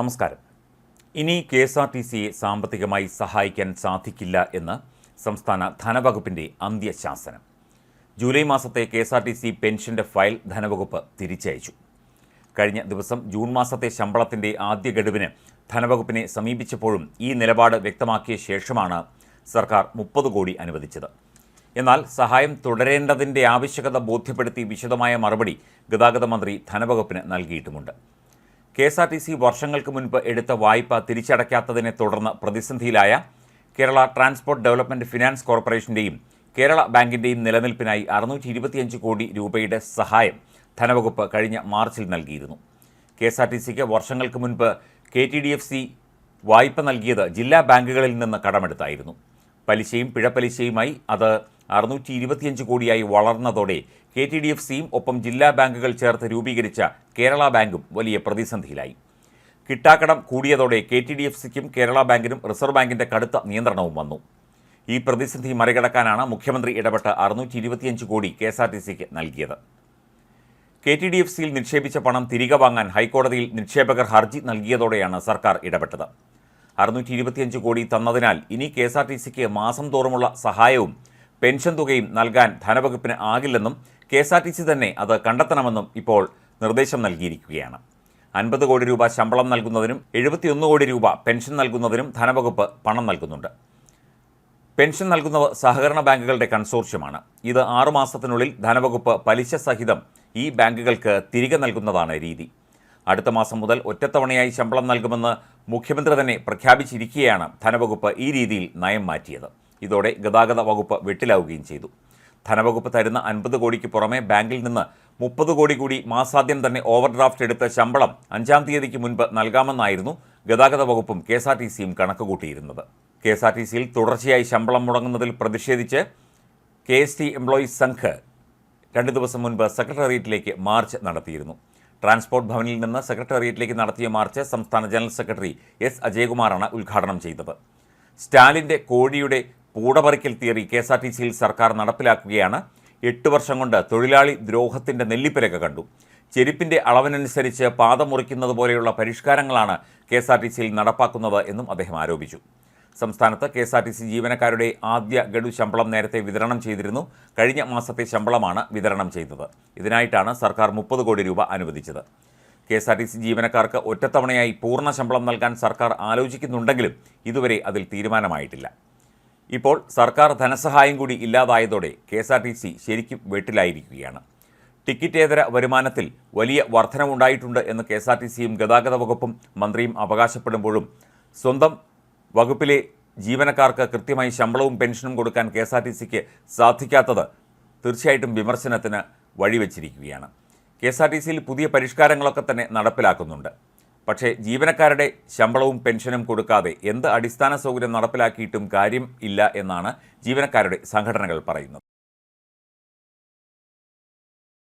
നമസ്കാരം. ഇനി K S R T സിയെ സാമ്പത്തികമായി സഹായിക്കാൻ സാധിക്കില്ല എന്ന് സംസ്ഥാന ധനവകുപ്പിന്റെ അന്ത്യശാസനം. ജൂലൈ മാസത്തെ K S R T C പെൻഷന്റെ file ധനവകുപ്പ് തിരിച്ചയച്ചു. കഴിഞ്ഞ ദിവസം ജൂൺ മാസത്തെ ശമ്പളത്തിന്റെ ആദ്യ ഗഡുവിന് ധനവകുപ്പിനെ സമീപിച്ചപ്പോഴും ഈ നിലപാട് വ്യക്തമാക്കിയ ശേഷമാണ് സർക്കാർ മുപ്പത് കോടി അനുവദിച്ചത്. എന്നാൽ സഹായം തുടരേണ്ടതിന്റെ ആവശ്യകത ബോധ്യപ്പെടുത്തി വിശദമായ മറുപടി ഗതാഗത മന്ത്രി ധനവകുപ്പിന് നൽകിയിട്ടുമുണ്ട്. K S R T C വർഷങ്ങൾക്ക് മുൻപ് എടുത്ത വായ്പ തിരിച്ചടയ്ക്കാത്തതിനെ തുടർന്ന് പ്രതിസന്ധിയിലായ കേരള ട്രാൻസ്പോർട്ട് ഡെവലപ്മെന്റ് ഫിനാൻസ് കോർപ്പറേഷന്റെയും കേരള ബാങ്കിന്റെയും നിലനിൽപ്പിനായി അറുന്നൂറ്റി ഇരുപത്തിയഞ്ച് കോടി രൂപയുടെ സഹായം ധനവകുപ്പ് കഴിഞ്ഞ മാർച്ചിൽ നൽകിയിരുന്നു. കെ എസ് ആർ ടി സിക്ക് വർഷങ്ങൾക്ക് മുൻപ് K T D F C വായ്പ നൽകിയത് ജില്ലാ ബാങ്കുകളിൽ നിന്ന് കടമെടുത്തായിരുന്നു. പലിശയും പിഴപ്പലിശയുമായി അത് അറുന്നൂറ്റി ഇരുപത്തിയഞ്ച് കോടിയായി വളർന്നതോടെ കെ ടി ഡി എഫ് സിയും ഒപ്പം ജില്ലാ ബാങ്കുകൾ ചേർത്ത് രൂപീകരിച്ച കേരള ബാങ്കും വലിയ പ്രതിസന്ധിയിലായി. കിട്ടാക്കടം കൂടിയതോടെ കെ ടി ഡി എഫ് സിക്കും കേരള ബാങ്കിനും റിസർവ് ബാങ്കിന്റെ കടുത്ത നിയന്ത്രണവും വന്നു. ഈ പ്രതിസന്ധി മറികടക്കാനാണ് മുഖ്യമന്ത്രി ഇടപെട്ട് അറുന്നൂറ്റി ഇരുപത്തിയഞ്ച് കോടി കെ എസ് ആർ ടി സിക്ക് നൽകിയത്. കെ ടി ഡി എഫ് സിയിൽ നിക്ഷേപിച്ച പണം തിരികെ വാങ്ങാൻ ഹൈക്കോടതിയിൽ നിക്ഷേപകർ ഹർജി നൽകിയതോടെയാണ് സർക്കാർ ഇടപെട്ടത്. അറുന്നൂറ്റി ഇരുപത്തിയഞ്ച് കോടി തന്നതിനാൽ ഇനി കെ എസ് ആർ ടി സിക്ക് മാസം തോറുമുള്ള സഹായവും പെൻഷൻ തുകയും നൽകാൻ ധനവകുപ്പിന് ആകില്ലെന്നും K S R T C തന്നെ അത് കണ്ടെത്തണമെന്നും ഇപ്പോൾ നിർദ്ദേശം നൽകിയിരിക്കുകയാണ്. അൻപത് കോടി രൂപ ശമ്പളം നൽകുന്നതിനും എഴുപത്തിയൊന്ന് കോടി രൂപ പെൻഷൻ നൽകുന്നതിനും ധനവകുപ്പ് പണം നൽകുന്നുണ്ട്. പെൻഷൻ നൽകുന്നവ സഹകരണ ബാങ്കുകളുടെ കൺസോർഷ്യമാണ്. ഇത് ആറുമാസത്തിനുള്ളിൽ ധനവകുപ്പ് പലിശ സഹിതം ഈ ബാങ്കുകൾക്ക് തിരികെ നൽകുന്നതാണ് രീതി. അടുത്ത മാസം മുതൽ ഒറ്റത്തവണയായി ശമ്പളം നൽകുമെന്ന് മുഖ്യമന്ത്രി തന്നെ പ്രഖ്യാപിച്ചിരിക്കുകയാണ് ധനവകുപ്പ് ഈ രീതിയിൽ നയം മാറ്റിയത്. ഇതോടെ ഗതാഗത വകുപ്പ് വെട്ടിലാവുകയും ചെയ്തു. ധനവകുപ്പ് തരുന്ന അൻപത് കോടിക്ക് പുറമെ ബാങ്കിൽ നിന്ന് മുപ്പത് കോടി കൂടി മാസാദ്യം തന്നെ ഓവർഡ്രാഫ്റ്റ് എടുത്ത ശമ്പളം അഞ്ചാം തീയതിക്ക് മുൻപ് നൽകാമെന്നായിരുന്നു ഗതാഗത വകുപ്പും കെ എസ് ആർ ടി സിയും കണക്കുകൂട്ടിയിരുന്നത്. കെ എസ് ആർ ടി സിയിൽ തുടർച്ചയായി ശമ്പളം മുടങ്ങുന്നതിൽ പ്രതിഷേധിച്ച് K S T employees Sangh രണ്ട് ദിവസം മുൻപ് സെക്രട്ടേറിയറ്റിലേക്ക് മാർച്ച് നടത്തിയിരുന്നു. ട്രാൻസ്പോർട്ട് ഭവനിൽ നിന്ന് സെക്രട്ടേറിയറ്റിലേക്ക് നടത്തിയ മാർച്ച് സംസ്ഥാന ജനറൽ സെക്രട്ടറി എസ് അജയകുമാറാണ് ഉദ്ഘാടനം ചെയ്തത്. സ്റ്റാലിന്റെ കോഴിയുടെ പൂടപറിക്കൽ theory K S R T സിയിൽ സർക്കാർ നടപ്പിലാക്കുകയാണ്. എട്ട് വർഷം കൊണ്ട് തൊഴിലാളി ദ്രോഹത്തിന്റെ നെല്ലിപ്പരക കണ്ടു. ചെരുപ്പിന്റെ അളവിനനുസരിച്ച് പാത മുറിക്കുന്നത് പോലെയുള്ള പരിഷ്കാരങ്ങളാണ് കെ എസ് ആർ ടി സിയിൽ നടപ്പാക്കുന്നത് എന്നും അദ്ദേഹം ആരോപിച്ചു. സംസ്ഥാനത്ത് K S R T C ജീവനക്കാരുടെ ആദ്യ ഗഡു ശമ്പളം നേരത്തെ വിതരണം ചെയ്തിരുന്നു. കഴിഞ്ഞ മാസത്തെ ശമ്പളമാണ് വിതരണം ചെയ്തത്. ഇതിനായിട്ടാണ് സർക്കാർ മുപ്പത് കോടി രൂപ അനുവദിച്ചത്. K S R T C ജീവനക്കാർക്ക് ഒറ്റത്തവണയായി പൂർണ ശമ്പളം നൽകാൻ സർക്കാർ ആലോചിക്കുന്നുണ്ടെങ്കിലും ഇതുവരെ അതിൽ തീരുമാനമായിട്ടില്ല. ഇപ്പോൾ സർക്കാർ ധനസഹായം കൂടി ഇല്ലാതായതോടെ K S R T C ശരിക്കും വെട്ടിലായിരിക്കുകയാണ്. ടിക്കറ്റേതര വരുമാനത്തിൽ വലിയ വർധനവുണ്ടായിട്ടുണ്ട് എന്ന് കെ എസ് ആർ ടി സിയും ഗതാഗത വകുപ്പും മന്ത്രിയും അവകാശപ്പെടുമ്പോഴും സ്വന്തം വകുപ്പിലെ ജീവനക്കാർക്ക് കൃത്യമായി ശമ്പളവും പെൻഷനും കൊടുക്കാൻ കെ എസ് ആർ ടി സിക്ക് സാധിക്കാത്തത് തീർച്ചയായിട്ടും വിമർശനത്തിന് വഴിവെച്ചിരിക്കുകയാണ്. കെ എസ് ആർ ടി സിയിൽ പുതിയ പരിഷ്കാരങ്ങളൊക്കെ തന്നെ നടപ്പിലാക്കുന്നുണ്ട്. പക്ഷേ ജീവനക്കാരുടെ ശമ്പളവും പെൻഷനും കൊടുക്കാതെ എന്ത് അടിസ്ഥാന സൗകര്യം നടപ്പിലാക്കിയിട്ടും കാര്യം ഇല്ല എന്നാണ് ജീവനക്കാരുടെ സംഘടനകൾ പറയുന്നത്.